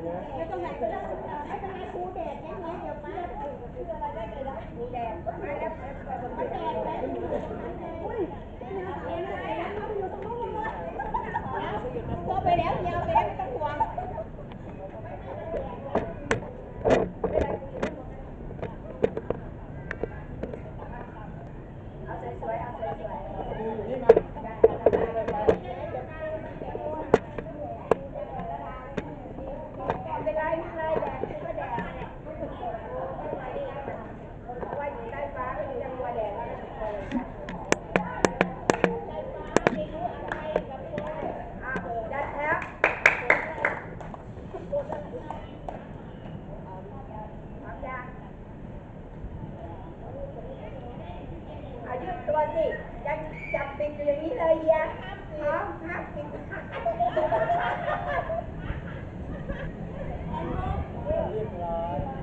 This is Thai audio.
นใจนะไม่ต้องไหนก็ได้ไม่เป็นไรครูแดดแค่นี้เดี๋ยวป้าคืออะไรได้เลยนะครูแดดมาแล้วมาแดดแล้วอุ้ยเป็นอะไร สิจะจับปิดอย่างนี้เลยยะพร้อมครับปิดเรียบร้อย